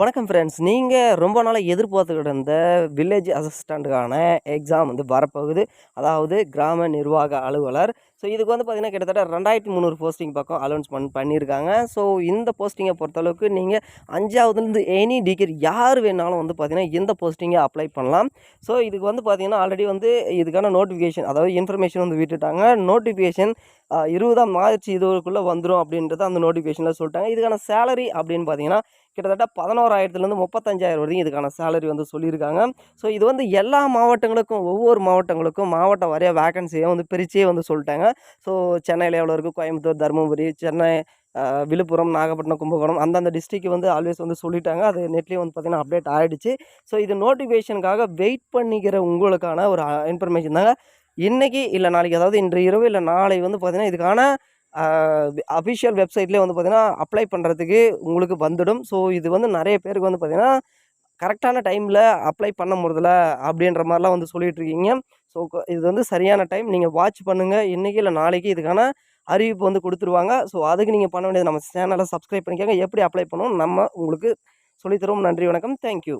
வணக்கம் ஃப்ரெண்ட்ஸ் நீங்கள் ரொம்ப நாளாக எதிர்பார்த்துக்கிட்டு இருந்த வில்லேஜ் அசிஸ்டண்ட்டுக்கான எக்ஸாம் வந்து வரப்போகுது. அதாவது கிராம நிர்வாக அலுவலர். ஸோ இதுக்கு வந்து பார்த்திங்கன்னா கிட்டத்தட்ட ரெண்டாயிரத்தி முந்நூறு போஸ்டிங் பக்கம் அலௌன்ஸ்மெண்ட் பண்ணியிருக்காங்க ஸோ இந்த போஸ்டிங்கை பொறுத்தளவுக்கு நீங்கள் அஞ்சாவதுலேருந்து எனி டிகிரி யார் வேணாலும் வந்து பார்த்திங்கன்னா இந்த போஸ்டிங்கை அப்ளை பண்ணலாம். ஸோ இதுக்கு வந்து பார்த்திங்கன்னா ஆல்ரெடி வந்து இதுக்கான நோட்டிஃபிகேஷன் அதாவது இன்ஃபர்மேஷன் வந்து விட்டுட்டாங்க. நோட்டிஃபிகேஷன் இருபதாம் மார்ச் இதுக்குள்ளே வந்துடும் அப்படின்றத அந்த நோட்டிஃபிகேஷனில் சொல்லிட்டாங்க. இதுக்கான சேலரி அப்படின்னு பார்த்தீங்கன்னா கிட்டத்தட்ட பதினோராயிரத்துலேருந்து முப்பத்தஞ்சாயிரம் வரைக்கும் இதுக்கான சேலரி வந்து சொல்லியிருக்காங்க. ஸோ இது வந்து எல்லா மாவட்டங்களுக்கும் ஒவ்வொரு மாவட்டங்களுக்கும் மாவட்ட வரைய வேகன்சியை வந்து பிரிச்சே வந்து சொல்லிட்டாங்க. ஸோ சென்னையில் எவ்வளோ இருக்குது கோயம்புத்தூர் தருமபுரி சென்னை விழுப்புரம் நாகப்பட்டினம் கும்பகோணம் அந்தந்த டிஸ்ட்ரிக்கு வந்து ஆல்வேஸ் வந்து சொல்லிட்டாங்க. அது நெட்லேயும் வந்து பார்த்திங்கன்னா அப்டேட் ஆகிடுச்சு ஸோ இது நோட்டிஃபிகேஷனுக்காக வெயிட் பண்ணிக்கிற உங்களுக்கான ஒரு இன்ஃபர்மேஷன் தாங்க. இன்றைக்கி இல்லை நாளைக்கு அதாவது இன்று இரவு இல்லை நாளை வந்து பார்த்திங்கன்னா இதுக்கான அஃபிஷியல் வெப்சைட்லேயே வந்து பார்த்திங்கன்னா அப்ளை பண்ணுறதுக்கு உங்களுக்கு வந்துடும். ஸோ இது வந்து நிறைய பேருக்கு வந்து பார்த்திங்கன்னா கரெக்டான டைமில் அப்ளை பண்ண முடியல அப்படின்ற மாதிரிலாம் வந்து சொல்லிகிட்டு இருக்கீங்க. ஸோ இது வந்து சரியான டைம் நீங்கள் வாட்ச் பண்ணுங்கள் இன்றைக்கி இல்லை நாளைக்கு இதுக்கான அறிவிப்பு வந்து கொடுத்துருவாங்க. ஸோ அதுக்கு நீங்கள் பண்ண வேண்டியது நம்ம சேனலை சப்ஸ்கிரைப் பண்ணிக்கோங்க. எப்படி அப்ளை பண்ணணும் நம்ம உங்களுக்கு சொல்லித்தருவோம். நன்றி வணக்கம். தேங்க்யூ